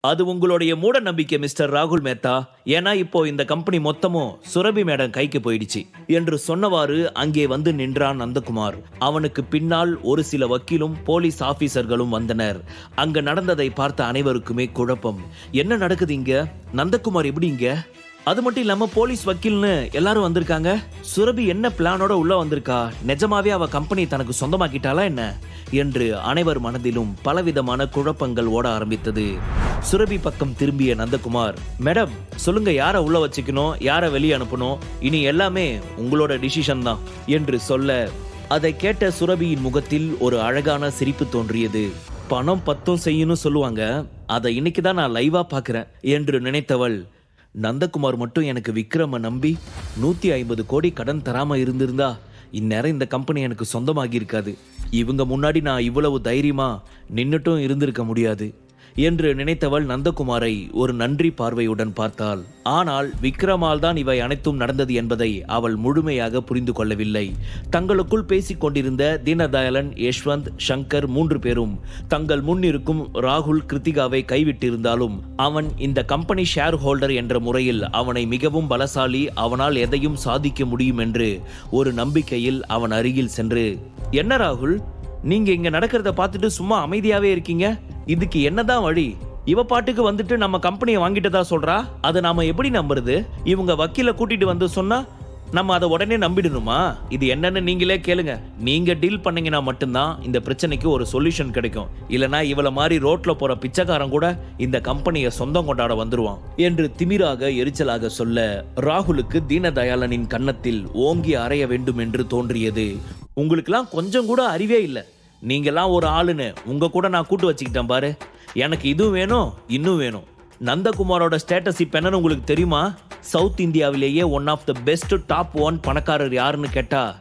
அது உங்களுடைய மூட நம்பிக்கை மிஸ்டர் ராகுல் மேத்தா. ஏன்னா இப்போ இந்த கம்பெனி மொத்தமும் சுரபி மேடம் கைக்கு போயிடுச்சு. என்று சொன்னவாறு அங்கே வந்து நின்றான் நந்தகுமார். அவனுக்கு பின்னால் ஒரு சில வக்கீலும் போலீஸ் ஆபீசர்களும் வந்தனர். அங்க நடந்ததை பார்த்த அனைவருக்குமே குழப்பம். என்ன நடக்குது இங்க? நந்தகுமார் எப்படி இங்க? அது மட்டும் இல்லாம போலீஸ் வக்கீல்னு எல்லாரும் வந்திருக்காங்க. சுரபி என்ன பிளானோட உள்ள வந்திருக்கா? நிஜமாவே அவ கம்பெனி தனக்கு சொந்தமாக்கிட்டாளா என்ன? என்று அனைவர் மனதிலும் பலவிதமான குழப்பங்கள் ஓட ஆரம்பித்தது. சுரபி பக்கம் திரும்பிய நந்தகுமார் மேடம் சொல்லுங்க யாரை உள்ள வச்சுக்கணும்? யாரை வெளியே அனுப்பணும்? இனி எல்லாமே உங்களோட டிசிஷன் தான் என்று சொல்ல அதை கேட்ட சுரபியின் முகத்தில் ஒரு அழகான சிரிப்பு தோன்றியது. பணம் பத்தும் செய்யணும் சொல்லுவாங்க. அதை இன்னைக்கு தான் நான் லைவா பாக்குறேன் என்று நினைத்தவள் நந்தகுமார் மட்டும் எனக்கு விக்ரம நம்பி நூத்தி ஐம்பது கோடி கடன் தராம இருந்திருந்தா இந்நேரம் இந்த கம்பெனி எனக்கு சொந்தமாகி இருக்காது. இவங்க முன்னாடி நான் இவ்வளவு தைரியமா நின்னுட்டும் இருந்திருக்க முடியாது. என்று நினைத்தவள் நந்தகுமாரை ஒரு நன்றி பார்வையுடன் பார்த்தாள். ஆனால் விக்ரமால் தான் இவை அனைத்தும் நடந்தது என்பதை அவள் முழுமையாக புரிந்து கொள்ளவில்லை. தங்களுக்குள் பேசிக் கொண்டிருந்த தீனதயாளன் யஷ்வந்த் சங்கர் மூன்று பேரும் தங்கள் முன் இருக்கும் ராகுல் கிருத்திகாவை கைவிட்டிருந்தாலும் அவன் இந்த கம்பெனி ஷேர் ஹோல்டர் என்ற முறையில் அவனை மிகவும் பலசாலி அவனால் எதையும் சாதிக்க முடியும் என்று ஒரு நம்பிக்கையில் அவன் அருகில் சென்று என்ன ராகுல்? நீங்க இங்க நடக்கிறத பார்த்துட்டு சும்மா அமைதியாவே இருக்கீங்க? இதுக்கு என்னதான் வழி? இவ பாட்டுக்கு வந்துட்டு நம்ம கம்பெனியை வாங்கிட்டதா சொல்றா? அதை நாம எப்படி நம்புறது? இவங்க வக்கீல கூட்டிட்டு வந்து சொன்னா நம்ம அதை உடனே நம்பிடணுமா? இது என்னன்னு நீங்களே கேளுங்க. நீங்க டீல் பண்ணீங்கன்னா மட்டும்தான் இந்த பிரச்சனைக்கு ஒரு சொல்யூஷன் கிடைக்கும். இல்லனா இவள மாதிரி ரோட்ல போற பிச்சைக்காரன் கூட இந்த கம்பெனியை சொந்தம் கொண்டாட வந்துருவான். என்று திமிராக எரிச்சலாக சொல்ல ராகுலுக்கு தீனதயாளனின் கன்னத்தில் ஓங்கி அறைய வேண்டும் என்று தோன்றியது உங்களுக்கெல்லாம் கொஞ்சம் கூட அறிவே இல்லை. நீங்கெல்லாம் ஒரு ஆளுன்னு உங்கள் கூட நான் கூட்டு வச்சுக்கிட்டேன் பாரு. எனக்கு இதுவும் வேணும் இன்னும் வேணும். நந்தகுமாரோட ஸ்டேட்டஸ் இப்போ என்னன்னு உங்களுக்கு தெரியுமா? சவுத் இந்தியாவிலேயே one of the best top one பணக்காரர் யாருன்னு கேட்டால்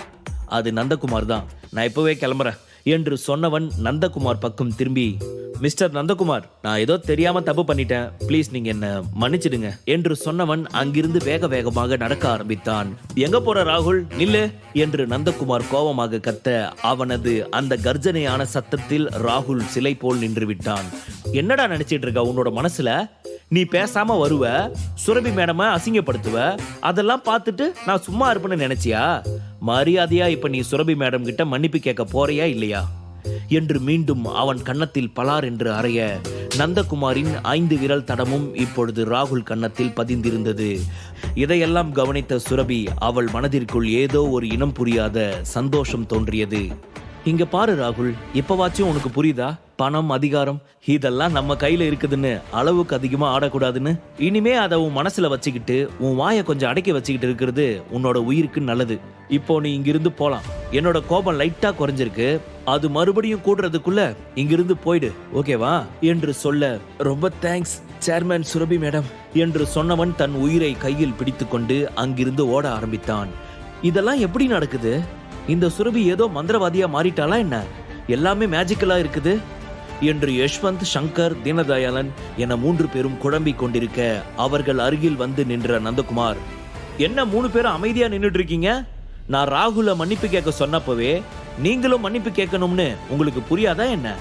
அது நந்தகுமார் தான். நான் இப்போவே கிளம்புறேன். என்று சொன்னவன் நந்தகுமார் பக்கம் திரும்பி மிஸ்டர் நந்தகுமார் நான் ஏதோ தெரியாம தப்பு பண்ணிட்டேன். ப்ளீஸ் நீங்க என்ன மன்னிச்சிடுங்க என்று சொன்னவன் அங்கிருந்து வேக வேகமாக நடக்க ஆரம்பித்தான். எங்க போற ராகுல்? நில்லு என்று நந்தகுமார் கோபமாக கத்த அவனது அந்த கர்ஜனையான சத்தத்தில் ராகுல் சிலை போல் நின்று விட்டான் என்னடா நினைச்சிட்டு இருக்க? உன்னோட மனசுல நீ பேசாம வருவ சுரபி மேடம அசிங்கப்படுத்துவ அதெல்லாம் பார்த்துட்டு நான் சும்மா இருப்பேன்னு நினைச்சியா? மரியாதையா இப்ப நீ சுரபி மேடம் கிட்ட மன்னிப்பு கேட்க போறியா இல்லையா? என்று மீண்டும் அவன் கன்னத்தில் பலார் என்று அறைய நந்தகுமாரின் ஐந்து விரல் தடமும் இப்பொழுது ராகுல் கன்னத்தில் பதிந்திருந்தது. இதையெல்லாம் கவனித்த சுரபி அவள் மனதிற்குள் ஏதோ ஒரு இனம் புரியாத சந்தோஷம் தோன்றியது. இங்க பாரு ராகுல் இப்பவாச்சும் உனக்கு புரியுதா? பணம் அதிகாரம் இதெல்லாம் நம்ம கையில இருக்குதுன்னு அளவுக்கு அதிகமா ஆடக்கூடாதுன்னு. இனிமே அதை உன் மனசுல வச்சுக்கிட்டு உன் வாயை கொஞ்சம் அடக்கி வச்சுக்கிட்டு இருக்கிறது உன்னோட உயிருக்கு நல்லது. இப்போ நீ இங்கிருந்து போலாம். என்னோட கோபம் லைட்டா குறைஞ்சிருக்கு. அது மறுபடியும் கூடுறதுக்குள்ள இங்கிருந்து போயிடு ஓகேவா? என்று சொல்ல ரொம்ப தேங்க்ஸ் சேர்மேன் சுரபி மேடம் என்று சொன்னவன் தன் உயிரை கையில் பிடித்துக்கொண்டு அங்கிருந்து ஓட ஆரம்பித்தான். இதெல்லாம் எப்படி நடக்குது? இந்த சுரபி ஏதோ மந்திரவாதியா மாறிட்டாளா என்ன? எல்லாமே மேஜிக்கலா இருக்குது. என்று யஷ்வந்த் சங்கர் தீனதயாளன் என மூன்று பேரும் குழம்பிக் கொண்டிருக்க அவர்கள் அருகில் வந்து நின்ற நந்தகுமார் என்ன மூணு பேரும் அமைதியா நின்றுட்டு இருக்கீங்க நான் ராகுல மன்னிப்பு கேட்க சொன்னப்பவே நீங்களும் மன்னிப்பு கேட்கணும்னு உங்களுக்கு புரியாதா என்ன?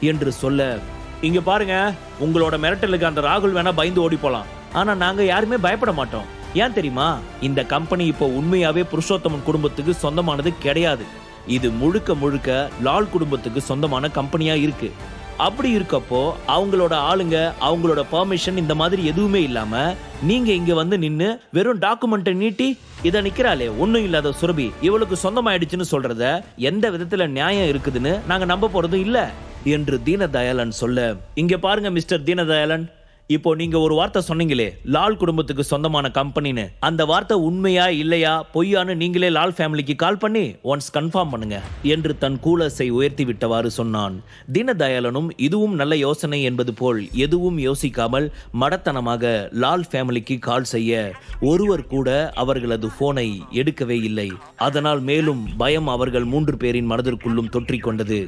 என்று சொல்ல இங்க பாருங்க உங்களோட மிரட்டலுக்கு அந்த ராகுல் வேணா பயந்து ஓடி போலாம். ஆனா நாங்க யாருமே பயப்பட மாட்டோம். ஏன் தெரியுமா? இந்த கம்பெனி இப்போ உண்மையாவே புருஷோத்தமன் குடும்பத்துக்கு சொந்தமானது கிடையாது. இது முழுக்க முழுக்க லால் குடும்பத்துக்கு சொந்தமான கம்பெனியா இருக்கு. அப்படி இருக்கப்போ அவங்களோட ஆளுங்க அவங்களோட பர்மிஷன் இந்த மாதிரி எதுவுமே இல்லாம நீங்க இங்க வந்து நின்னு வெறும் டாக்குமெண்ட்டை நீட்டி இத நிக்கிறாளே ஒண்ணும் இல்லாத சுரபி இவளுக்கு சொந்தமாயிடுச்சுன்னு சொல்றத எந்த விதத்துல நியாயம் இருக்குதுன்னு நாங்க நம்ப போறதும் இல்ல. என்று தீனதயாளன் சொல்ல இங்க பாருங்க மிஸ்டர் தீனதயாளன். இப்போ நீங்க ஒரு வார்த்தை சொன்னீங்களே லால் குடும்பத்துக்கு சொந்தமான கம்பெனின்னு. அந்த வார்த்தை உண்மையா இல்லையா? பொய்யான்னு நீங்களே லால் ஃபேமிலிக்கு கால் பண்ணி ஒன்ஸ் கன்ஃபார்ம் பண்ணுங்க என்று தன் கூலஸை உயர்த்தி விட்டவாறு சொன்னான். தீனதயாளனும் இதுவும் நல்ல யோசனை என்பது போல் எதுவும் யோசிக்காமல் மடத்தனமாக லால் ஃபேமிலிக்கு கால் செய்ய ஒருவர் கூட அவர்களது போனை எடுக்கவே இல்லை. அதனால் மேலும் பயம் அவர்கள் மூன்று பேரின் மனதிற்குள்ளும் தொற்றிக்கொண்டது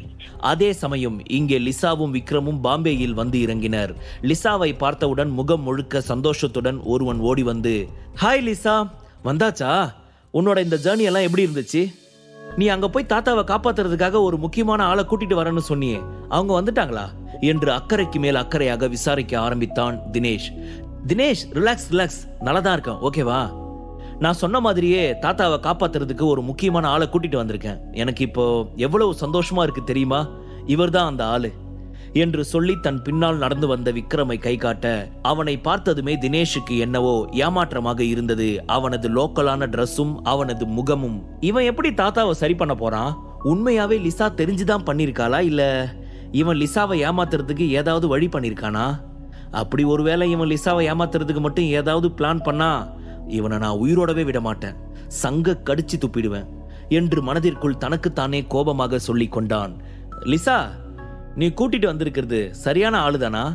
அதே சமயம் இங்கே லிசாவும் விக்ரமும் பாம்பேயில் வந்து இறங்கினர். லிசாவை பார்த்தவுடன் முகம் முழுக்க சந்தோஷத்துடன் ஒருவன் ஓடி வந்து ஹாய் லிசா வந்தாச்சா? உன்னோட இந்த ஜேர்னி எல்லாம் எப்படி இருந்துச்சு? நீ அங்க போய் தாத்தாவை காப்பாத்துறதுக்காக ஒரு முக்கியமான ஆளை கூட்டிட்டு வரேன்னு சொன்னியே அவங்க வந்துட்டாங்களா? என்று அக்கறைக்கு மேல் அக்கறையாக விசாரிக்க ஆரம்பித்தான் தினேஷ். தினேஷ் ரிலாக்ஸ் ரிலாக்ஸ் நல்லா தான் இருக்கேன். ஓகேவா? நான் சொன்ன மாதிரியே தாத்தாவை காப்பாத்துறதுக்கு ஒரு முக்கியமான ஆளை கூட்டிட்டு வந்திருக்கேன். எனக்கு இப்போ எவ்வளவு சந்தோஷமா இருக்கு தெரியுமா? இவர்தான் அந்த ஆளு. என்று சொல்லி தன் பின்னால் நடந்து வந்த விக்ரமை கை காட்ட அவனை பார்த்ததுமே தினேஷுக்கு என்னவோ ஏமாற்றமாக இருந்தது. அவனது லோக்கலான ட்ரெஸ்ஸும் அவனது முகமும். இவன் எப்படி தாத்தாவை சரி பண்ண போறான்? உண்மையாவே லிசா தெரிஞ்சுதான் பண்ணிருக்காளா இல்ல இவன் லிசாவை ஏமாத்துறதுக்கு ஏதாவது வழி பண்ணிருக்கானா? அப்படி ஒருவேளை இவன் லிசாவை ஏமாத்துறதுக்கு மட்டும் ஏதாவது பிளான் பண்ணா இவனை நான் உயிரோடவே விட மாட்டேன். சங்க கடிச்சு துப்பிடுவேன் என்று மனதிற்குள் தனக்குத்தானே கோபமாக சொல்லிக் கொண்டான். லிசா நீ கூட்டிட்டு வந்திருக்கிறது சரியான ஆளுதானா?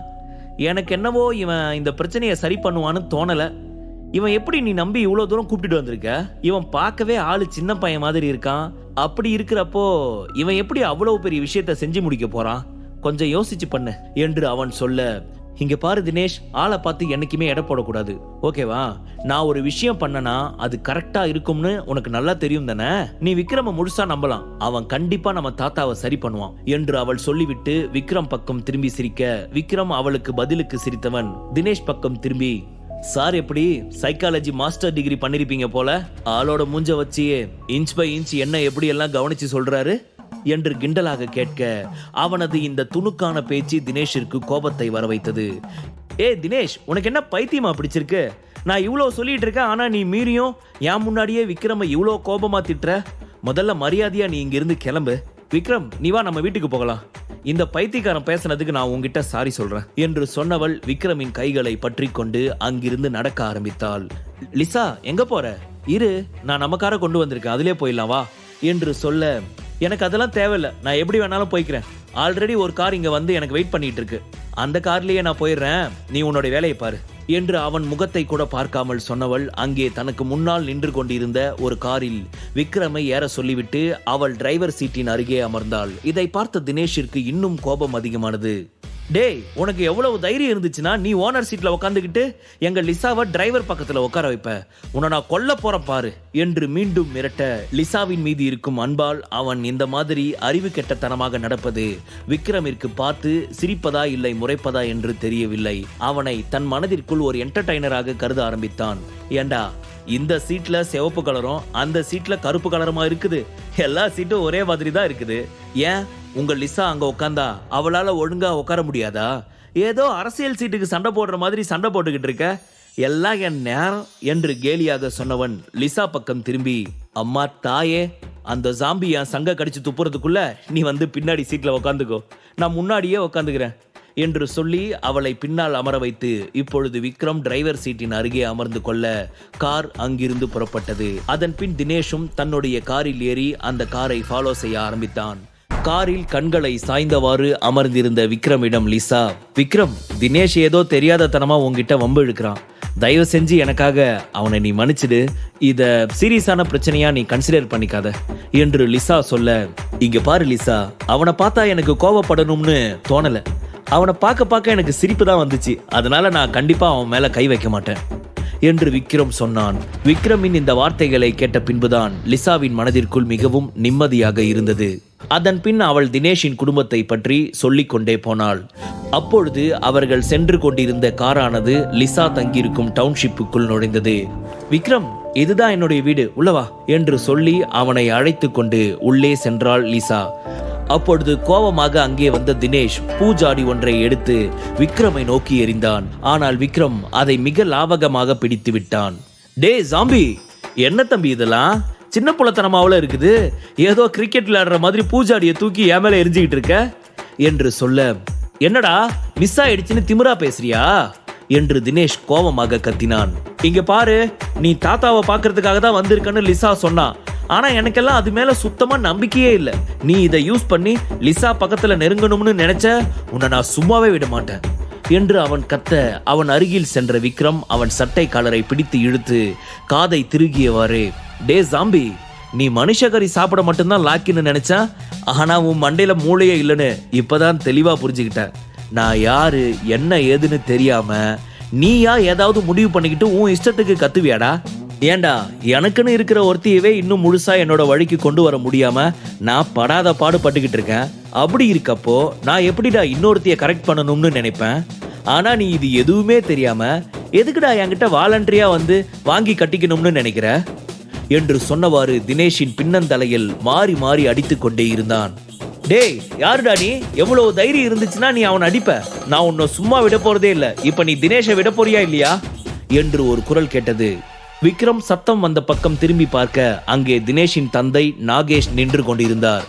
எனக்கு என்னவோ இவன் இந்த பிரச்சனையை சரி பண்ணுவான்னு தோணலை. இவன் எப்படி நீ நம்பி இவ்வளோ தூரம் கூப்பிட்டுட்டு வந்திருக்க? இவன் பார்க்கவே ஆள் சின்ன பையன் மாதிரி இருக்கான். அப்படி இருக்கிறப்போ இவன் எப்படி அவ்வளோ பெரிய விஷயத்த செஞ்சு முடிக்க போறான்? கொஞ்சம் யோசிச்சு பண்ணு என்று அவன் சொல்ல இங்க பாரு தினேஷ் ஆளை பார்த்து என்னைக்குமே எடை போடக்கூடாது. ஓகேவா? நான் ஒரு விஷயம் பண்ணனா அது கரெக்டா இருக்கும்னு உனக்கு நல்லா தெரியும் தானே? நீ விக்ரம முழுசா நம்பலாம். அவன் கண்டிப்பா நம்ம தாத்தாவை சரி பண்ணுவான் என்று அவள் சொல்லிவிட்டு விக்ரம் பக்கம் திரும்பி சிரிக்க விக்ரம் அவளுக்கு பதிலுக்கு சிரித்தவன் தினேஷ் பக்கம் திரும்பி சார் எப்படி? சைக்காலஜி மாஸ்டர் டிகிரி பண்ணிருப்பீங்க போல. ஆளோட மூஞ்ச வச்சு இன்ச் பை இன்ச் என்ன எப்படி எல்லாம் கவனிச்சு சொல்றாரு? என்று கிண்டலாக கேட்க அவனது இந்த துணுக்கான பேச்சு தினேஷிற்கு கோபத்தை வரவைத்தது. ஏ தினேஷ் உனக்கு என்ன பைத்தியமா பிடிச்சிருக்கு? நான் இவ்வளோ சொல்லிட்டு இருக்கேன் ஆனால் நீ மீறியும் என் முன்னாடியே விக்ரமை இவ்வளோ கோபமா திட்டுற? முதல்ல மரியாதையா நீ இங்கிருந்து கிளம்பு. விக்ரம் நீ வா நம்ம வீட்டுக்கு போகலாம். இந்த பைத்தியக்காரன் பேசுனதுக்கு நான் உங்ககிட்ட சாரி சொல்றேன் என்று சொன்னவள் விக்ரமின் கைகளை பற்றி கொண்டு அங்கிருந்து நடக்க ஆரம்பித்தாள். லிசா எங்க போற? இரு நான் நமக்கார கொண்டு வந்திருக்கேன் அதிலே போயிடலாம் வா என்று சொல்ல எனக்கு அதெல்லாம் தேவையில்ல. நான் எப்படி வேணாலும் போய்க்கிறேன். ஆல்ரெடி ஒரு கார் இங்க வந்து எனக்கு வெயிட் பண்ணிட்டு இருக்கு அந்த கார்லயே நான் போயிடுறேன். நீ உன்னோட வேலையை பாரு. என்று அவன் முகத்தை கூட பார்க்காமல் சொன்னவள் அங்கே தனக்கு முன்னால் நின்று கொண்டிருந்த ஒரு காரில் விக்ரமை ஏற சொல்லிவிட்டு அவள் டிரைவர் சீட்டின் அருகே அமர்ந்தாள். இதை பார்த்த தினேஷிற்கு இன்னும் கோபம் அதிகமானது. டேய் உனக்கு எவ்வளவு தைரியம் இருந்துச்சுன்னா நீ ஓனர் சீட்டில் உட்காந்துக்கிட்டு எங்கள் லிசாவை டிரைவர் பக்கத்தில் உட்கார வைப்ப. உன்னை நான் கொல்ல போறேன் பாரு என்று மீண்டும் மிரட்ட லிசாவின் மீது இருக்கும் அன்பால் அவன் இந்த மாதிரி அறிவு கெட்டத்தனமாக நடப்பது விக்ரமிற்கு பார்த்து சிரிப்பதா இல்லை முறைப்பதா என்று தெரியவில்லை. அவனை தன் மனதிற்குள் ஒரு என்டர்டைனராக கருத ஆரம்பித்தான். ஏண்டா இந்த சீட்ல சிவப்பு கலரும் அந்த சீட்ல கருப்பு கலருமா இருக்குது? எல்லா சீட்டும் ஒரே மாதிரி தான் இருக்குது. ஏன்? உங்க லிசா அங்க உட்காந்தா அவளால ஒழுங்கா உட்கார முடியாதா? ஏதோ அரசியல் சீட்டுக்கு சண்டை போடுற மாதிரி சண்டை போட்டுக்கிட்டு இருக்க? எல்லாம் என் நேரம் என்று கேலியாக சொன்னவன் லிசா பக்கம் திரும்பி அம்மா தாயே அந்த ஜாம்பி என் சங்க கடிச்சு துப்புறதுக்குள்ள நீ வந்து பின்னாடி சீட்ல உக்காந்துக்கோ. நான் முன்னாடியே உக்காந்துக்கிறேன். என்று சொல்லி அவளை பின்னால் அமர வைத்து இப்பொழுது விக்ரம் டிரைவர் சீட்டின் அருகே அமர்ந்து கொள்ள கார் அங்கிருந்து புறப்பட்டது. அதன் பின் தினேஷும் தன்னுடைய காரில் ஏறி அந்த காரை ஃபாலோ செய்ய ஆரம்பித்தான். காரில் கண்களை சாய்ந்தவாறு அமர்ந்திருந்த விக்ரமிடம் லிசா விக்ரம் தினேஷ் ஏதோ தெரியாத தனமா உங்ககிட்ட வம்பு இழுக்கிறான். தயவு செஞ்சு எனக்காக அவனை நீ மன்னிச்சிடு. இத சீரியஸான பிரச்சனையா நீ கன்சிடர் பண்ணிக்காத. என்று லிசா சொல்ல இங்க பாரு லிசா அவனை பார்த்தா எனக்கு கோவப்படணும்னு தோணல. அவனை பார்க்க பார்க்க எனக்கு சிரிப்பு தான் வந்துச்சு. அதனால நான் கண்டிப்பா அவன் மேல கை வைக்க மாட்டேன். என்று விக்ரம் சொன்னான். விக்ரமின் இந்த வார்த்தைகளை கேட்ட பின்புதான் லிசாவின் மனதிற்குள் மிகவும் நிம்மதியாக இருந்தது. அதன் பின் அவள் தினேஷின் குடும்பத்தை பற்றி சொல்லிக் கொண்டே போனாள். அப்பொழுது அவர்கள் சென்று கொண்டிருந்த காரானது லிசா தங்கியிருக்கும் டவுன்ஷிப்புக்குள் நுழைந்தது. விக்ரம் இதுதான் என்னுடைய வீடு. உள்ளவா என்று சொல்லி அவனை அழைத்து கொண்டு உள்ளே சென்றாள் லிசா. அப்பொழுது கோபமாக அங்கே வந்த தினேஷ் பூஜாடி ஒன்றை எடுத்து விக்ரமை நோக்கி எறிந்தான். ஆனால் விக்ரம் அதை மிக லாவகமாக பிடித்து விட்டான். டே ஜாம்பி என்ன தம்பி இதெல்லாம்? சின்ன புலத்தனமாவில் இருக்குது. ஏதோ கிரிக்கெட் விளையாடுற மாதிரி பூஜாடியை தூக்கி என் மேலே எரிஞ்சுக்கிட்டு இருக்க? என்று சொல்ல என்னடா மிஸ் ஆயிடுச்சுன்னு திமிரா பேசுறியா? என்று தினேஷ் கோபமாக கத்தினான். இங்க பாரு நீ தாத்தாவை பார்க்கறதுக்காக தான் வந்திருக்கன்னு லிசா சொன்னா. ஆனா எனக்கெல்லாம் அது மேல சுத்தமா நம்பிக்கையே இல்ல. நீ இதை யூஸ் பண்ணி லிசா பக்கத்துல நெருங்கணும்னு நினைச்ச உன்னை நான் சும்மாவே விட மாட்டேன். என்று அவன் கத்த அவன் அருகில் சென்ற விக்ரம் அவன் சட்டை காலரை பிடித்து இழுத்து காதை திருகியவாறு டே ஜாம்பி நீ மனுஷகரி சாப்பிட மட்டும்தான் லாக்கின்னு நினைச்சா? ஆனா உன் மண்டையில மூளையே இல்லைன்னு இப்பதான் தெளிவா புரிஞ்சுக்கிட்டேன் நான் யாரு என்ன ஏதுன்னு தெரியாம நீயா ஏதாவது முடிவு பண்ணிக்கிட்டு உன் இஷ்டத்துக்கு கத்துவியாடா? ஏண்டா எனக்குன்னு இருக்கிற ஒருத்தியவே இன்னும் முழுசா என்னோட வழிக்கு கொண்டு வர முடியாம நான் படாத பாடு பட்டுக்கிட்டு இருக்கேன். அப்படி இருக்கப்போ நான் எப்படிடா இன்னொருத்திய கரெக்ட் பண்ணணும்னு நினைப்பேன்? ஆனா நீ இது எதுவுமே தெரியாம எதுக்குடா என்கிட்ட வாலண்டரியா வந்து வாங்கி கட்டிக்கணும்னு நினைக்கிற? என்று சொன்னவாறு தினேஷின் பின்னந்தலையில் மாறி மாறி அடித்து கொண்டே இருந்தான். டேய் யாருடா நீ? எவ்வளவு தைரியம் இருந்துச்சுன்னா நீ அவன் அடிப்ப. நான் உன்னை சும்மா விட போறதே இல்ல. இப்ப நீ தினேஷை விட போறியா இல்லையா? என்று ஒரு குரல் கேட்டது. விக்ரம் சத்தம் வந்த பக்கம் திரும்பி பார்க்க அங்கே தினேஷின் தந்தை நாகேஷ் நின்று கொண்டிருந்தார்.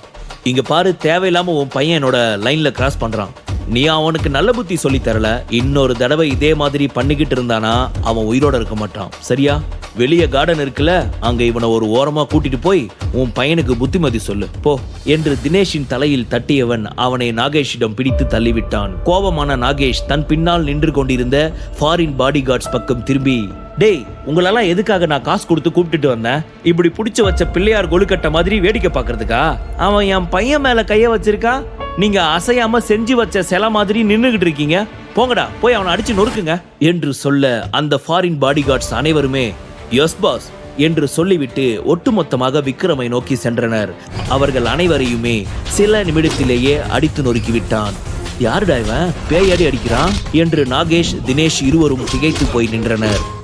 இங்க பாரு தேவையில்லாம உன் பையன் என்னோட லைன்ல கிராஸ் பண்றான். நீ அவனுக்கு நல்ல புத்தி சொல்லி தரல. இன்னொரு தடவை இதே மாதிரி பண்ணிக்கிட்டு இருந்தானா அவன் உயிரோட இருக்க மாட்டான். சரியா? வெளியே கார்டன் இருக்குல்ல அங்க இவனை ஒரு ஓரமா கூட்டிட்டு போய் உன் பையனுக்கு புத்திமதி சொல்லு. போ. என்று தினேஷின் தலையில் தட்டியவன் அவனை நாகேஷிடம் பிடித்து தள்ளிவிட்டான். கோபமான நாகேஷ் தன் பின்னால் நின்று கொண்டிருந்த ஃபாரின் பாடி பக்கம் திரும்பி டேய் உங்களெல்லாம் எதுக்காக நான் காசு கொடுத்து கூப்பிட்டுட்டு வந்தேன்? இப்படி பிடிச்சி வச்ச பிள்ளையார் கொழுக்கட்டை மாதிரி வேடிக்கை பார்க்கறதுக்கா? அவன் என் பையன் மேல கைய வச்சிருக்கா? நீங்க அசையாம செஞ்சு வச்ச சிலை மாதிரி நின்னுகிட்டு இருக்கீங்க. போங்கடா போய் அவனை அடிச்சு நொறுக்குங்க. என்று சொல்ல அந்த ஃபாரின் பாடிகார்ட்ஸ் அனைவருமே எஸ் பாஸ் என்று சொல்லிவிட்டு ஒட்டுமொத்தமாக விக்ரமை நோக்கி சென்றனர். அவர்கள் அனைவரையுமே சில நிமிடத்திலேயே அடித்து நொறுக்கி விட்டான் யாருடா இவன்? பேயடி அடிக்கிறான்? என்று நாகேஷ் தினேஷ் இருவரும் திகைத்து போய் நின்றனர்.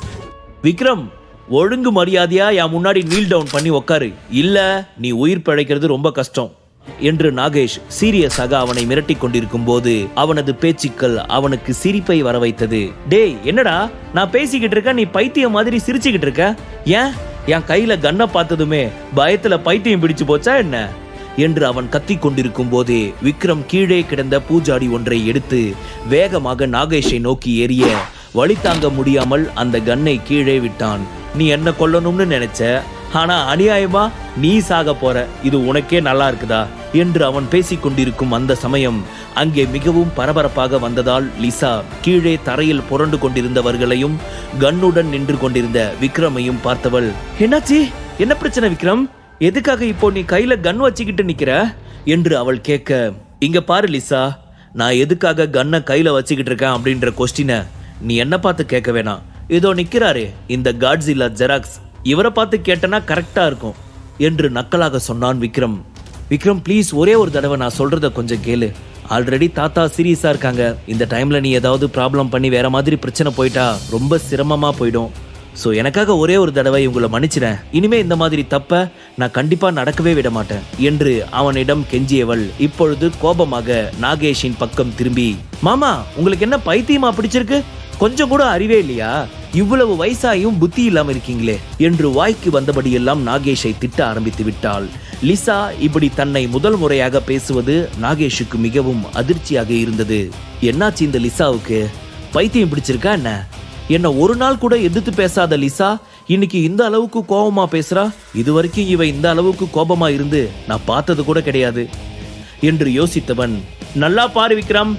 விக்ரம் ஒழுங்கு மரியாதையா என் முன்னாடி நீல் டவுன் பண்ணி உக்காரு. இல்ல நீ உயிர் பிழைக்கிறது ரொம்ப கஷ்டம் என்று நாகேஷ் சீரியஸாக அவனை மிரட்டி கொண்டிருக்கும் போது அவனது பேச்சுக்கள் அவனுக்கு சிரிப்பை வர வைத்தது டேய் என்னடா? நான் பேசிக்கிட்டு இருக்க நீ பைத்தியம் மாதிரி சிரிச்சுக்கிட்டு இருக்க? ஏன்? என் கையில கண்ணை பார்த்ததுமே பயத்துல பைத்தியம் பிடிச்சு போச்சா என்ன? என்று அவன் கத்திக் கொண்டிருக்கும் போதே விக்ரம் கீழே கிடந்த பூஜாடி ஒன்றை எடுத்து வேகமாக நாகேஷை நோக்கி எறிய வழி தாங்க முடியாமல் அந்த கன்னை கீழே விட்டான். நீ என்ன கொல்லணும்னு நினைச்ச? ஆனா அநியாயமா? நீ சாக போற. இது உனக்கே நல்லா இருக்குதா? என்று அவன் பேசிக் கொண்டிருக்கும் அந்த சமயம் அங்கே மிகவும் பரபரப்பாக வந்ததால் லிசா கீழே தரையில் புரண்டு கொண்டிருந்தவர்களையும் கன்னுடன் நின்று கொண்டிருந்த விக்ரமையும் பார்த்தவள் என்னாச்சு? என்ன பிரச்சனை விக்ரம்? எதுக்காக இப்போ நீ கையில கன் வச்சுக்கிட்டு நிக்கிற? என்று அவள் கேட்க இங்க பாரு லிசா நான் எதுக்காக கன்னை கையில வச்சுக்கிட்டு இருக்கேன்? அப்படின்ற கொஸ்டினை நீ என்ன பார்த்து கேட்க வேணாம். இதோ நிற்கிறாரே இந்த காட்ஸில்லா ஜெராக்ஸ் இவரை பார்த்து கேட்டனா கரெக்டாக இருக்கும் என்று நக்கலாக சொன்னான் விக்ரம். விக்ரம் ப்ளீஸ் ஒரே ஒரு தடவை நான் சொல்கிறத கொஞ்சம் கேளு. ஆல்ரெடி தாத்தா சீரியஸாக இருக்காங்க. இந்த டைமில் நீ ஏதாவது ப்ராப்ளம் பண்ணி வேற மாதிரி பிரச்சனை போயிட்டா ரொம்ப சிரமமாக போயிடும். ஸோ எனக்காக ஒரே ஒரு தடவை இவங்களை மன்னிச்சிறேன். இனிமே இந்த மாதிரி தப்ப நான் கண்டிப்பாக நடக்கவே விட மாட்டேன் என்று அவனிடம் கெஞ்சியவள். இப்பொழுது கோபமாக நாகேஷின் பக்கம் திரும்பி மாமா உங்களுக்கு என்ன பைத்தியமா பிடிச்சிருக்கு? கொஞ்சம் கூட அறிவே இல்லையா? இவ்வளவு வயசாயும் புத்தி இல்லாம இருக்கீங்களே என்று வாய்க்கு வந்தபடியெல்லாம் நாகேஷை திட்ட ஆரம்பித்து விட்டாள். லிசா இப்படி தன்னை முதல் முறையாக பேசுவது நாகேஷுக்கு மிகவும் அதிர்ச்சியாக இருந்தது. என்னாச்சு இந்த லிசாவுக்கு? பைத்தியம் பிடிச்சிருக்கா என்ன? என்ன ஒரு நாள் கூட எதிர்த்து பேசாத லிசா இன்னைக்கு இந்த அளவுக்கு கோபமா பேசுறா? இது வரைக்கும் இவ இந்த அளவுக்கு கோபமா இருந்து நான் பார்த்தது கூட கிடையாது. என்று யோசித்தவன் நல்லா பாரு விக்ரம்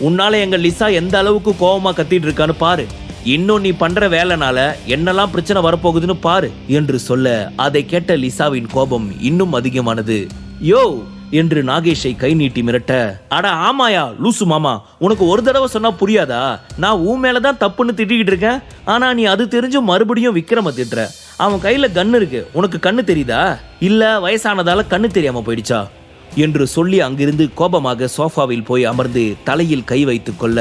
உன்னால எங்க லிசா எந்த அளவுக்கு கோபமா கத்திட்டு இருக்கான்னு பாரு. இன்னும் நீ பண்ற வேலைனால என்னெல்லாம் பிரச்சனை வரப்போகுதுன்னு பாரு என்று சொல்ல அதை கேட்ட லிசாவின் கோபம் இன்னும் அதிகமானது. யோ! என்று நாகேஷை கை நீட்டி மிரட்ட அட ஆமாயா லூசு மாமா உனக்கு ஒரு தடவை சொன்னா புரியாதா? நான் உன் மேலதான் தப்புன்னு திட்டிக்கிட்டு இருக்கேன். ஆனா நீ அது தெரிஞ்சும் மறுபடியும் விக்ரம திட்டுற. அவன் கையில கண்ணு இருக்கு. உனக்கு கண்ணு தெரியுதா? இல்ல வயசானதால கண்ணு தெரியாம போயிடுச்சா? என்று சொல்லி அங்கிருந்து கோபமாக சோஃபாவில் போய் அமர்ந்து தலையில் கை வைத்துக் கொள்ள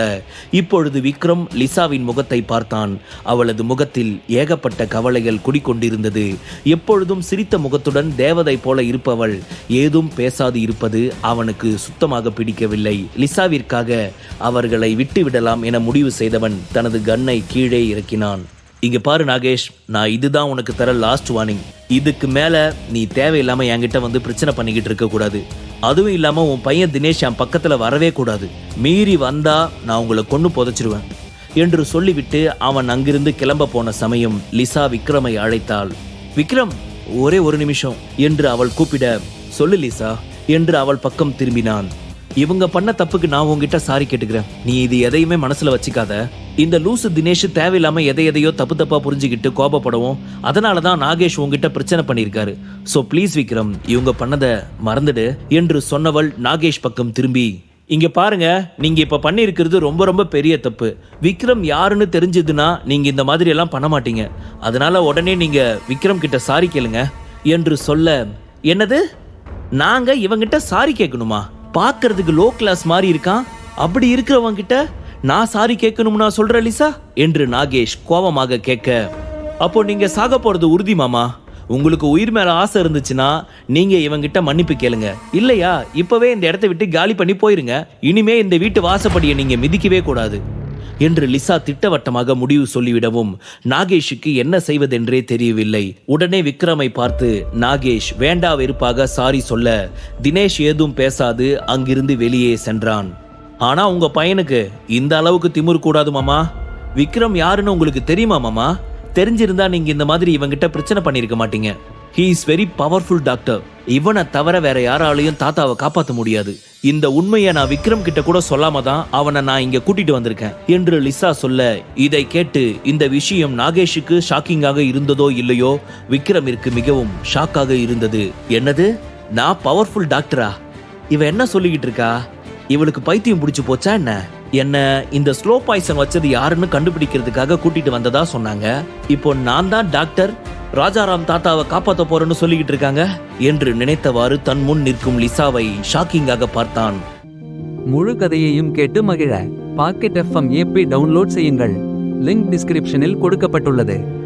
இப்பொழுது விக்ரம் லிசாவின் முகத்தை பார்த்தான். அவளது முகத்தில் ஏகப்பட்ட கவலைகள் குடிக்கொண்டிருந்தது எப்பொழுதும் சிரித்த முகத்துடன் தேவதை போல இருப்பவள் ஏதும் பேசாது இருப்பது அவனுக்கு சுத்தமாக பிடிக்கவில்லை. லிசாவிற்காக அவர்களை விட்டுவிடலாம் என முடிவு செய்தவன் தனது கன்னை கீழே இறக்கினான். இங்க பாரு நாகேஷ் நான் இதுதான் உனக்கு தர லாஸ்ட் வார்னிங் இதுக்கு மேல நீ தேவையில்லாம என்கிட்ட வந்து பிரச்சனை பண்ணிக்கிட்டு இருக்க கூடாது. அதுவும் இல்லாம உன் பையன் தினேஷ் என் பக்கத்துல வரவே கூடாது. மீறி வந்தா நான் உங்களை கொண்டு புதைச்சிருவேன். என்று சொல்லிவிட்டு அவன் அங்கிருந்து கிளம்ப போன சமயம் லிசா விக்ரமை அழைத்தாள். விக்ரம் ஒரே ஒரு நிமிஷம் என்று அவள் கூப்பிட சொல்லு லிசா என்று அவள் பக்கம் திரும்பினான். இவங்க பண்ண தப்புக்கு நான் உங்ககிட்ட சாரி கேட்டுக்கிறேன். நீ இது எதையுமே மனசுல வச்சுக்காத. இந்த லூசு தினேஷ் தேவையில்லாம எதை எதையோ தப்பு தப்பா புரிஞ்சுக்கிட்டு கோபப்படவும். அதனால தான் நாகேஷ் உங்ககிட்ட பிரச்சனை பண்ணியிருக்காரு. ஸோ ப்ளீஸ் விக்ரம் இவங்க பண்ணதை மறந்துடு என்று சொன்னவள் நாகேஷ் பக்கம் திரும்பி. இங்க பாருங்க நீங்க இப்ப பண்ணியிருக்கிறது ரொம்ப ரொம்ப பெரிய தப்பு. விக்ரம் யாருன்னு தெரிஞ்சதுன்னா நீங்க இந்த மாதிரி எல்லாம் பண்ண மாட்டீங்க. அதனால உடனே நீங்க விக்ரம் கிட்ட சாரி கேளுங்க என்று சொல்ல என்னது? நாங்க இவங்கிட்ட சாரி கேட்கணுமா? பார்க்கறதுக்கு லோ கிளாஸ் மாதிரி இருக்கான்? அப்படி இருக்கிறவங்க கிட்ட நான் சாரி கேட்கணும்னு நான் சொல்றேன் லிசா? என்று நாகேஷ் கோபமாக கேட்க அப்போ நீங்க சாக போறது உறுதி மாமா. உங்களுக்கு உயிர் மேல ஆசை இருந்துச்சுன்னா நீங்க இவங்கிட்ட மன்னிப்பு கேளுங்க. இல்லையா? இப்பவே இந்த இடத்த விட்டு காலி பண்ணி போயிருங்க. இனிமே இந்த வீட்டு வாசப்படியை நீங்க மிதிக்கவே கூடாது. என்று லிசா திட்டவட்டமாக முடிவு சொல்லிவிடவும் நாகேஷுக்கு என்ன செய்வதென்றே தெரியவில்லை. உடனே விக்ரமை பார்த்து நாகேஷ் வேண்டா வெறுப்பாக சாரி சொல்ல. தினேஷ் ஏதும் பேசாது அங்கிருந்து வெளியே சென்றான். ஆனா உங்க பையனுக்கு இந்த அளவுக்கு திமிர் கூடாது மாமா. விக்ரம் யாருன்னு உங்களுக்கு தெரியுமா மாமா? தெரிஞ்சிருந்தா நீங்க இந்த மாதிரி இவங்கிட்ட பிரச்சனை பண்ணிருக்க மாட்டீங்க. He is very powerful doctor இவனை தவிர வேற யாராலையும் தாத்தாவை காப்பாற்ற முடியாது. இந்த உண்மையை நான் விக்ரம் கிட்ட கூட சொல்லாம தான் அவனை நான் இங்க கூட்டிட்டு வந்திருக்கேன் என்று லிசா சொல்ல இதை கேட்டு இந்த விஷயம் நாகேஷுக்கு ஷாக்கிங்காக இருந்ததோ இல்லையோ? விக்ரமிற்கு மிகவும் ஷாக்காக இருந்தது. என்னது? நான் பவர்ஃபுல் டாக்டரா இவ என்ன சொல்லிக்கிட்டு இருக்கா? இவளுக்கு பைத்தியம் பிடிச்சு போச்சா என்ன? என்ன இந்த ஸ்லோ பாய்சன் வச்சது யாருன்னு கண்டுபிடிக்கிறதுக்காக கூட்டிட்டு வந்ததா சொன்னாங்க? இப்போ நான் தான் டாக்டர் ராஜாராம் தாத்தாவை காப்பாத்த போறேன்னு சொல்லிக்கிட்டு இருக்காங்க? என்று நினைத்தவாறு தன் முன் நிற்கும் லிசாவை ஷாக்கிங்காக பார்த்தான். முழு கதையையும் கேட்டு மகிழ. பாக்கெட் எஃப்எம் ஏபி டவுன்லோட் செய்யுங்கள். லிங்க் டிஸ்கிரிப்ஷனில் கொடுக்கப்பட்டுள்ளது.